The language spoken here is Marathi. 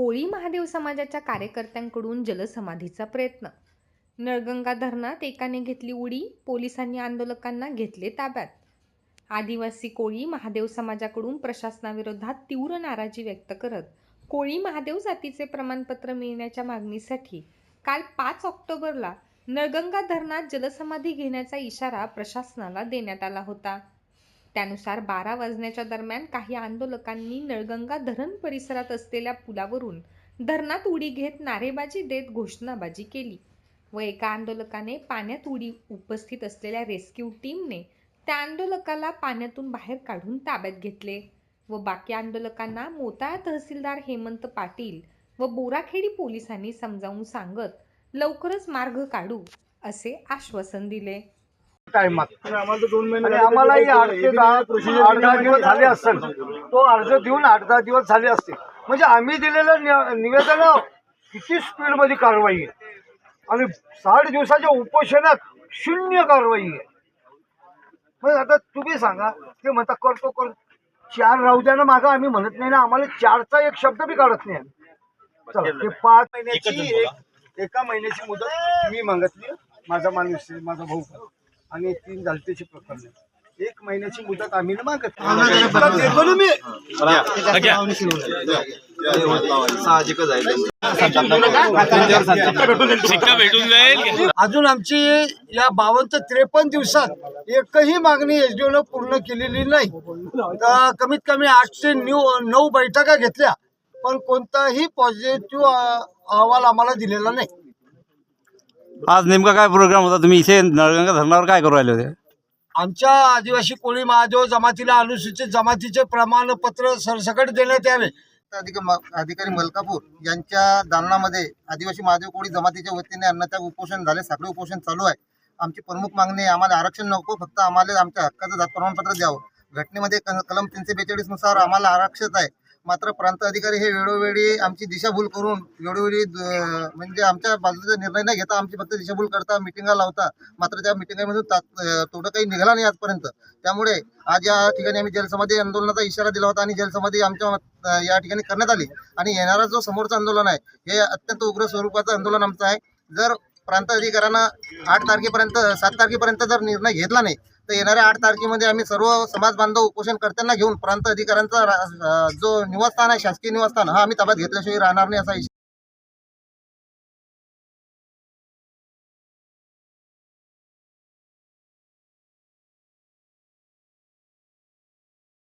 Koli Mahadev समाजाच्या कार्यकर्त्यांकडून जलसमाधीचा प्रयत्न. नळगंगा धरणात एकाने घेतली उडी पोलिसांनी आंदोलकांना घेतले ताब्यात. आदिवासी कोळी महादेव समाजाकडून प्रशासनाविरोधात तीव्र नाराजी व्यक्त करत कोळी महादेव जातीचे प्रमाणपत्र मिळण्याच्या मागणीसाठी काल पाच ऑक्टोबरला नळगंगा धरणात जलसमाधी घेण्याचा इशारा प्रशासनाला देण्यात आला होता. त्यानुसार बारा वाजण्याच्या दरम्यान काही आंदोलकांनी नळगंगा धरण परिसरात असलेल्या पुलावरून धरणात उडी घेत नारेबाजी देत घोषणाबाजी केली व एका आंदोलकाने पाण्यात उडी उपस्थित असलेल्या रेस्क्यू टीमने त्या आंदोलकाला पाण्यातून बाहेर काढून ताब्यात घेतले व बाकी आंदोलकांना मोताळा तहसीलदार हेमंत पाटील व बोराखेडी पोलिसांनी समजावून सांगत लवकरच मार्ग काढू असे आश्वासन दिले. टाइमात आणि आम्हालाही आठ ते दहा आठ दहा दिवस झाले असतील तो अर्ज देऊन आठ दहा दिवस झाले असतील. म्हणजे आम्ही दिलेलं निवेदन किती स्पीडमध्ये कारवाई आहे? आणि साठ दिवसाच्या उपोषणात शून्य कारवाई आहे. मग आता तुम्ही सांगा ते म्हणता करतो कर. चार राहू द्या ना मागं आम्ही म्हणत नाही ना आम्हाला चारचा एक शब्द बी काढत नाही आम्ही. चला ते पाच महिन्याची एक- एका महिन्याची मुदत मी मागितली माझा माणूस माझा भाऊ आणि तीन झालतेची प्रकरण. एक महिन्याची मुदत आम्ही ना मागत. ना अजून आमची या बावन्न ते त्रेपन्न दिवसात एकही मागणी एसडीओनं पूर्ण केलेली नाही. तर कमीत कमी आठ ते नऊ नऊ बैठका घेतल्या पण कोणताही पॉझिटिव्ह अहवाल आम्हाला दिलेला नाही. आज नेमका काय प्रोग्राम होता? तुम्ही इथे नळगंगा धरणावर काय करू राहिले होते? आमच्या आदिवासी कोळी महादेव जमातीला अनुसूचित जमातीचे प्रमाणपत्र सरसकट देण्यात यावे. अधिक- अधिकारी मलकापूर यांच्या दालनामध्ये आदिवासी महादेव कोळी जमातीच्या वतीने अन्नत्याग उपोषण झाले. साखळी उपोषण चालू आहे. आमची प्रमुख मागणी आहे आम्हाला आरक्षण नको फक्त आम्हाला आमच्या हक्काचं जात प्रमाणपत्र द्यावं. घटनेमध्ये कलम तीनशे बेचाळीसनुसार आम्हाला आरक्षित आहे. मात्र प्रांत अधिकारी हे वेळोवेळी आमची दिशाभूल करून वेळोवेळी म्हणजे आमच्या बाजूचा निर्णय न घेता आमची फक्त दिशाभूल करता मिटिंगा लावता मात्र त्या मिटिंगामधून तोडं काही निघाला नाही आजपर्यंत. त्यामुळे आज या ठिकाणी आम्ही जलसमाधी आंदोलनाचा इशारा दिला होता आणि जलसमाधी आमच्या या ठिकाणी करण्यात आली. आणि येणारा जो समोरचं आंदोलन आहे हे अत्यंत उग्र स्वरूपाचं आंदोलन आमचं आहे. जर प्रांत अधिकाऱ्यांना आठ तारखेपर्यंत सात तारखेपर्यंत जर निर्णय घेतला नाही तर येणाऱ्या आठ तारखेमध्ये आम्ही सर्व समाज बांधव उपोषणकर्त्यांना घेऊन प्रांत अधिकाऱ्यांचा जो निवासस्थान आहे शासकीय निवासस्थान हा आम्ही ताब्यात घेतल्याशिवाय राहणार नाही असा